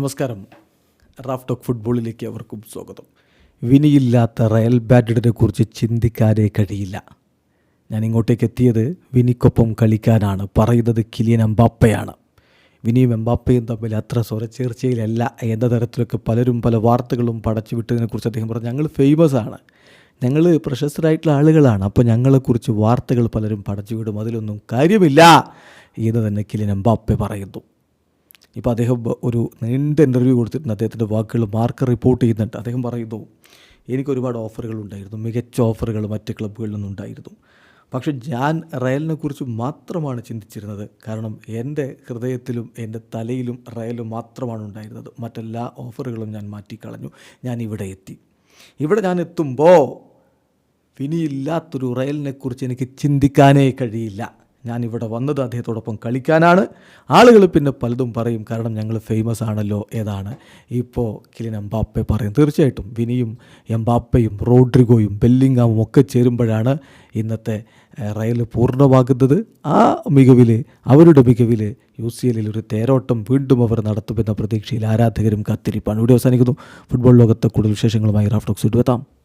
നമസ്കാരം. Raf talk ഫുട്ബോളിലേക്ക് അവർക്കും സ്വാഗതം. വിനിയില്ലാത്ത റയൽ ബാറ്റഡിനെ കുറിച്ച് ചിന്തിക്കാനേ കഴിയില്ല. ഞാൻ ഇങ്ങോട്ടേക്ക് എത്തിയത് വിനിക്കൊപ്പം കളിക്കാനാണ്. പറയുന്നത് കിലിയൻ എംബാപ്പയാണ്. വിനിയും എംബാപ്പയും തമ്മിൽ അത്ര സ്വരച്ചേർച്ചയിലല്ല എന്ന തരത്തിലൊക്കെ പലരും പല വാർത്തകളും പടച്ചു വിട്ടതിനെക്കുറിച്ച് അദ്ദേഹം പറഞ്ഞു ഞങ്ങൾ ഫേമസ് ആണ്. ഞങ്ങൾ പ്രശസ്തരായിട്ടുള്ള ആളുകളാണ്. അപ്പോൾ ഞങ്ങളെക്കുറിച്ച് വാർത്തകൾ പലരും പടച്ചു വിടും അതിലൊന്നും കാര്യമില്ല. എന്ന് തന്നെ കിലിൻ എംബാപ്പെ പറയുന്നു. ഇപ്പോൾ അദ്ദേഹം ഒരു നീണ്ട ഇന്റർവ്യൂ കൊടുത്തിട്ടുണ്ട്. അദ്ദേഹത്തിന്റെ വാക്കുകൾ മാർക്ക് റിപ്പോർട്ട് ചെയ്യുന്നുണ്ട്. അദ്ദേഹം പറയുന്നു എനിക്ക് ഒരുപാട് ഓഫറുകൾ ഉണ്ടായിരുന്നു. മികച്ച ഓഫറുകൾ മറ്റ് ക്ലബ്ബുകളിൽ നിന്നുണ്ടായിരുന്നു പക്ഷെ ഞാൻ റയലിനെ കുറിച്ച് മാത്രമാണ് ചിന്തിച്ചിരുന്നത്. കാരണം എന്റെ ഹൃദയത്തിലും എന്റെ തലയിലും റയൽ മാത്രമാണ് ഉണ്ടായിരുന്നത്. മറ്റെല്ലാ ഓഫറുകളും ഞാൻ മാറ്റിക്കളഞ്ഞു. ഞാൻ ഇവിടെ എത്തി. ഇവിടെ ഞാൻ എത്തുമ്പോൾ ഇനിയില്ലാത്തൊരു റയലിനെക്കുറിച്ച് എനിക്ക് ചിന്തിക്കാനേ കഴിയില്ല. ഞാൻ ഇവിടെ വന്നത് അദ്ദേഹത്തോടൊപ്പം കളിക്കാനാണ്. ആളുകൾ പിന്നെ പലതും പറയും കാരണം ഞങ്ങൾ ഫേമസ് ആണല്ലോ ഏതാണ്? ഇപ്പോൾ കിലിൻ എംബാപ്പെ പറയും. തീർച്ചയായിട്ടും വിനിയും എംബാപ്പയും റോഡ്രിഗോയും ബെല്ലിങ്ങാമും ഒക്കെ ചേരുമ്പോഴാണ് ഇന്നത്തെ റയൽ പൂർണമാകുന്നത്. ആ മികവിൽ അവരുടെ മികവിൽ യു സി എല്ലിൽ ഒരു തേരോട്ടം വീണ്ടും അവർ നടത്തുമെന്ന പ്രതീക്ഷയിൽ ആരാധകരും കാത്തിരിപ്പാണ്. ഇവിടെ അവസാനിക്കുന്നു. ഫുട്ബോൾ ലോകത്തെ കൂടുതൽ വിശേഷങ്ങളുമായി റാഫ്റ്റോക്സ് എത്താം